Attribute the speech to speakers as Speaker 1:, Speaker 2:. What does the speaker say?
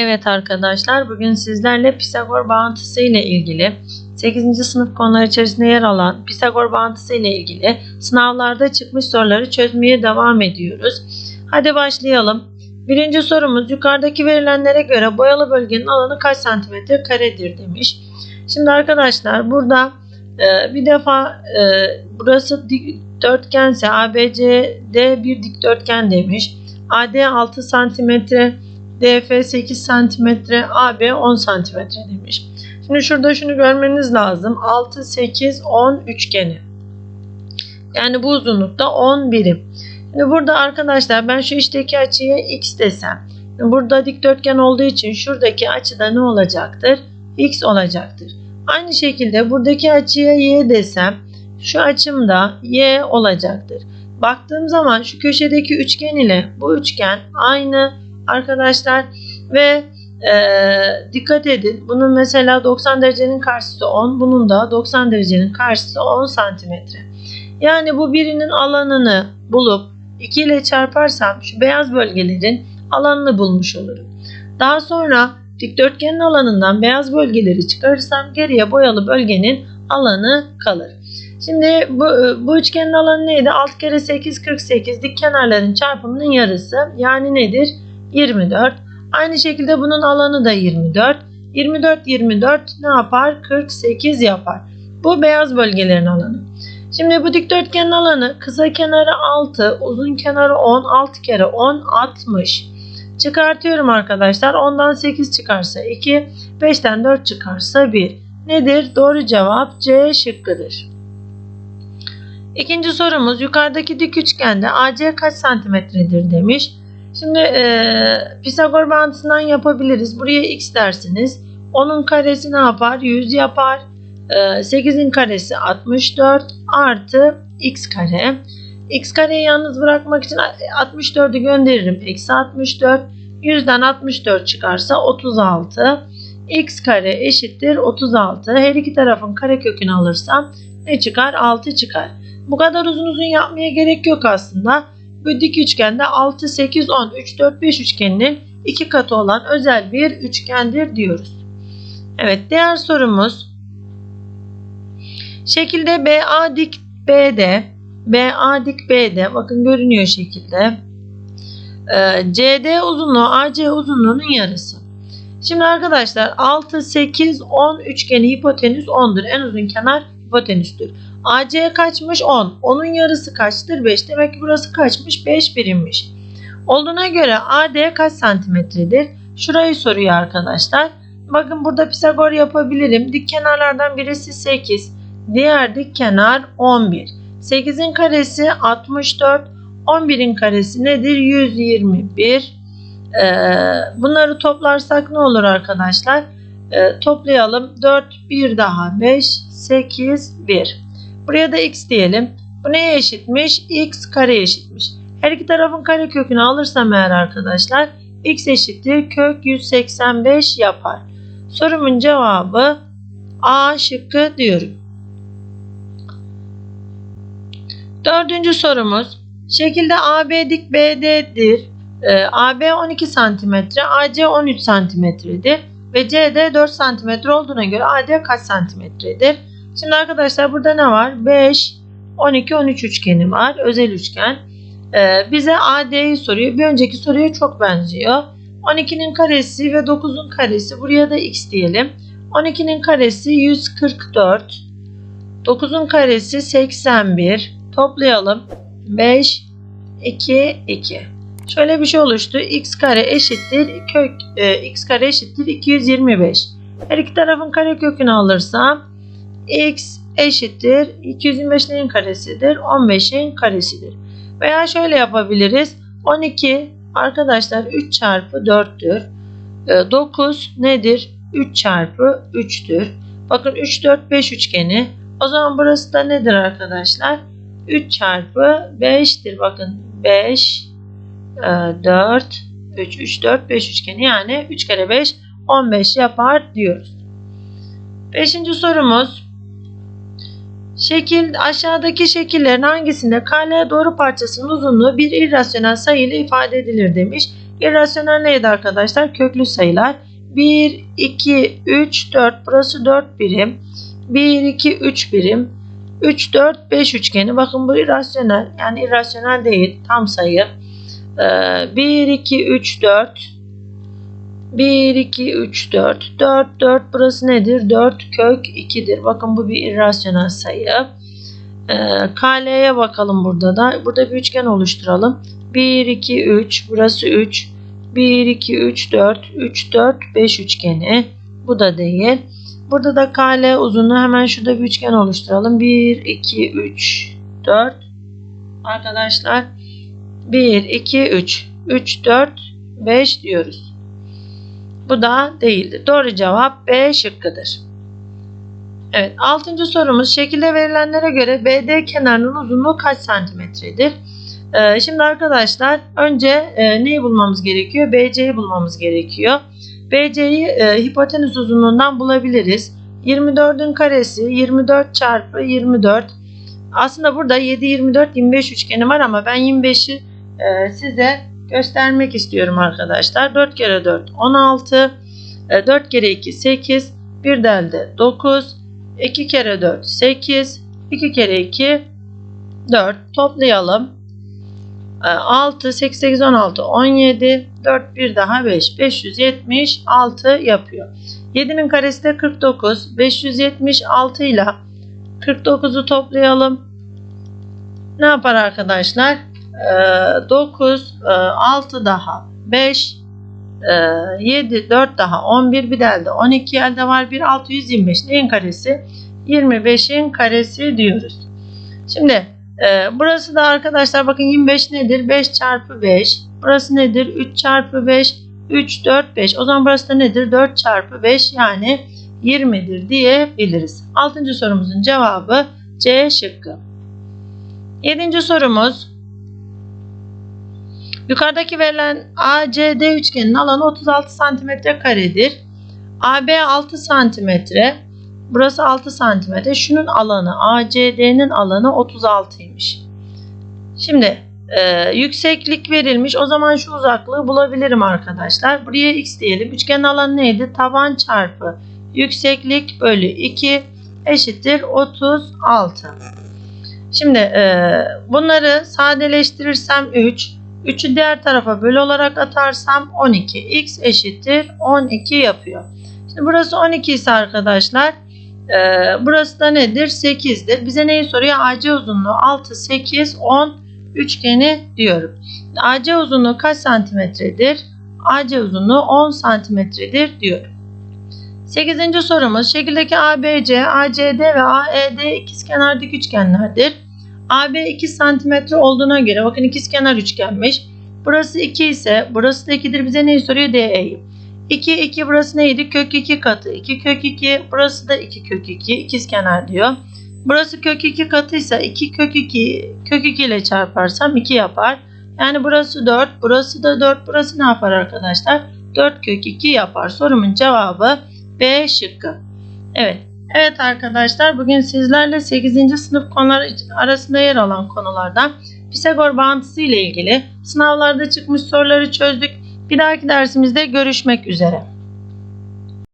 Speaker 1: Evet arkadaşlar bugün sizlerle Pisagor bağıntısı ile ilgili 8. sınıf konular içerisinde yer alan Pisagor bağıntısı ile ilgili sınavlarda çıkmış soruları çözmeye devam ediyoruz. Hadi başlayalım. Birinci sorumuz yukarıdaki verilenlere göre boyalı bölgenin alanı kaç santimetre karedir demiş. Şimdi arkadaşlar burada e, bir defa e, burası dikdörtgense ABCD bir dikdörtgen demiş. AD 6 santimetre DF 8 cm, AB 10 cm demiş. Şimdi şurada şunu görmeniz lazım. 6, 8, 10 üçgeni. Yani bu uzunlukta 10 birim. Şimdi burada arkadaşlar ben şu içteki açıya x desem. Burada dikdörtgen olduğu için şuradaki açıda ne olacaktır? x olacaktır. Aynı şekilde buradaki açıya y desem şu açımda y olacaktır. Baktığım zaman şu köşedeki üçgen ile bu üçgen aynı arkadaşlar ve e, dikkat edin bunun mesela 90 derecenin karşısı 10 bunun da 90 derecenin karşısı 10 santimetre. Yani bu birinin alanını bulup 2 ile çarparsam şu beyaz bölgelerin alanını bulmuş olurum. Daha sonra dikdörtgenin alanından beyaz bölgeleri çıkarırsam geriye boyalı bölgenin alanı kalır. Şimdi bu, bu üçgenin alanı neydi? 6 kere 8 48 dik kenarların çarpımının yarısı. Yani nedir? 24. Aynı şekilde bunun alanı da 24. 24 24 ne yapar? 48 yapar. Bu beyaz bölgelerin alanı. Şimdi bu dikdörtgenin alanı kısa kenarı 6, uzun kenarı 10, 6 kere 10 60. Çıkartıyorum arkadaşlar. 10'dan 8 çıkarsa 2, 5'ten 4 çıkarsa 1. Nedir? Doğru cevap C şıkkıdır. İkinci sorumuz yukarıdaki dik üçgende AC kaç santimetredir demiş. Şimdi e, Pisagor bağıntısından yapabiliriz. Buraya x dersiniz. 10'un karesi ne yapar? 100 yapar. E, 8'in karesi 64 artı x kare. x kareyi yalnız bırakmak için 64'ü gönderirim. Eksi 64. 100'den 64 çıkarsa 36. x kare eşittir 36. Her iki tarafın kare kökünü alırsam ne çıkar? 6 çıkar. Bu kadar uzun uzun yapmaya gerek yok aslında. Bu dik üçgende 6, 8, 10, 3, 4, 5 üçgeninin iki katı olan özel bir üçgendir diyoruz. Evet diğer sorumuz. Şekilde BA dik BD, BA dik BD bakın görünüyor şekilde. Ee, CD uzunluğu AC uzunluğunun yarısı. Şimdi arkadaşlar 6, 8, 10 üçgeni hipotenüs 10'dur. En uzun kenar hipotenüstür. AC kaçmış? 10. Onun yarısı kaçtır? 5. Demek ki burası kaçmış? 5 birimmiş. Olduğuna göre AD kaç santimetredir? Şurayı soruyor arkadaşlar. Bakın burada Pisagor yapabilirim. Dik kenarlardan birisi 8. Diğer dik kenar 11. 8'in karesi 64. 11'in karesi nedir? 121. Ee, bunları toplarsak ne olur arkadaşlar? Ee, toplayalım. 4, 1 daha 5, 8, 1. Buraya da x diyelim. Bu neye eşitmiş? x kare eşitmiş. Her iki tarafın kare kökünü alırsam eğer arkadaşlar x eşittir kök 185 yapar. Sorumun cevabı A şıkkı diyorum. Dördüncü sorumuz. Şekilde AB dik BD'dir. Ee, AB 12 cm, AC 13 cm'dir ve CD 4 cm olduğuna göre AD kaç santimetredir? Şimdi arkadaşlar burada ne var? 5, 12, 13 üçgeni var. Özel üçgen. Ee, bize AD'yi soruyor. Bir önceki soruya çok benziyor. 12'nin karesi ve 9'un karesi. Buraya da x diyelim. 12'nin karesi 144. 9'un karesi 81. Toplayalım. 5, 2, 2. Şöyle bir şey oluştu. x kare eşittir kök e, x kare eşittir 225. Her iki tarafın kare kökünü alırsam x eşittir 225'in karesidir 15'in karesidir. Veya şöyle yapabiliriz. 12 arkadaşlar 3 çarpı 4'tür. 9 e, nedir? 3 çarpı 3'tür. Bakın 3 4 5 üçgeni. O zaman burası da nedir arkadaşlar? 3 çarpı 5'tir. Bakın 5 4 3 3 4 5 üçgeni yani 3 kere 5 15 yapar diyoruz. Beşinci sorumuz Şekil aşağıdaki şekillerin hangisinde KL doğru parçasının uzunluğu bir irrasyonel sayı ile ifade edilir demiş. İrrasyonel neydi arkadaşlar? Köklü sayılar. 1, 2, 3, 4. Burası 4 birim. 1, 2, 3 birim. 3, 4, 5 üçgeni. Bakın bu irrasyonel. Yani irrasyonel değil. Tam sayı. Ee, 1, 2, 3, 4. 1, 2, 3, 4. 4, 4 burası nedir? 4 kök 2'dir. Bakın bu bir irrasyonel sayı. Ee, KL'ye bakalım burada da. Burada bir üçgen oluşturalım. 1, 2, 3. Burası 3. 1, 2, 3, 4. 3, 4, 5 üçgeni. Bu da değil. Burada da KL uzunluğu hemen şurada bir üçgen oluşturalım. 1, 2, 3, 4. Arkadaşlar 1, 2, 3. 3, 4, 5 diyoruz. Bu da değildir. Doğru cevap B şıkkıdır. Evet, altıncı sorumuz şekilde verilenlere göre BD kenarının uzunluğu kaç santimetredir? Ee, şimdi arkadaşlar önce e, neyi bulmamız gerekiyor? BC'yi bulmamız gerekiyor. BC'yi e, hipotenüs uzunluğundan bulabiliriz. 24'ün karesi 24 çarpı 24. Aslında burada 7, 24, 25 üçgeni var ama ben 25'i e, size göstermek istiyorum arkadaşlar. 4 kere 4 16. E, 4 kere 2 8. Bir de elde 9. 2 kere 4 8. 2 kere 2 4. Toplayalım. E, 6 8 8 16 17. 4 bir daha 5. 576 yapıyor. 7'nin karesi de 49. 576 ile 49'u toplayalım. Ne yapar arkadaşlar? 9, 6 daha 5, 7, 4 daha 11 bir de elde 12 elde var 1 625 neyin karesi? 25'in karesi diyoruz. Şimdi e, burası da arkadaşlar bakın 25 nedir? 5 çarpı 5. Burası nedir? 3 çarpı 5. 3, 4, 5. O zaman burası da nedir? 4 çarpı 5 yani 20'dir diyebiliriz. 6. sorumuzun cevabı C şıkkı. 7. sorumuz Yukarıdaki verilen ACD üçgeninin alanı 36 cm karedir. AB 6 cm. Burası 6 cm. Şunun alanı ACD'nin alanı 36'ymış. Şimdi e, yükseklik verilmiş. O zaman şu uzaklığı bulabilirim arkadaşlar. Buraya x diyelim. Üçgenin alanı neydi? Taban çarpı yükseklik bölü 2 eşittir 36. Şimdi e, bunları sadeleştirirsem 3. 3'ü diğer tarafa bölü olarak atarsam 12. X eşittir 12 yapıyor. Şimdi burası 12 ise arkadaşlar e, burası da nedir? 8'dir. Bize neyi soruyor? AC uzunluğu 6, 8, 10 üçgeni diyorum. AC uzunluğu kaç santimetredir? AC uzunluğu 10 santimetredir diyorum. 8. sorumuz şekildeki ABC, ACD ve AED ikizkenar dik üçgenlerdir. AB 2 cm olduğuna göre bakın ikizkenar üçgenmiş. Burası 2 ise burası da 2'dir. Bize neyi soruyor? DE'yi. 2 2 burası neydi? Kök 2 katı. 2 kök 2 burası da 2 kök 2 ikizkenar diyor. Burası kök 2 katıysa 2 kök 2 kök 2 ile çarparsam 2 yapar. Yani burası 4, burası da 4. Burası ne yapar arkadaşlar? 4 kök 2 yapar. Sorumun cevabı B şıkkı. Evet. Evet arkadaşlar bugün sizlerle 8. sınıf konuları arasında yer alan konulardan Pisagor bağıntısı ile ilgili sınavlarda çıkmış soruları çözdük. Bir dahaki dersimizde görüşmek üzere.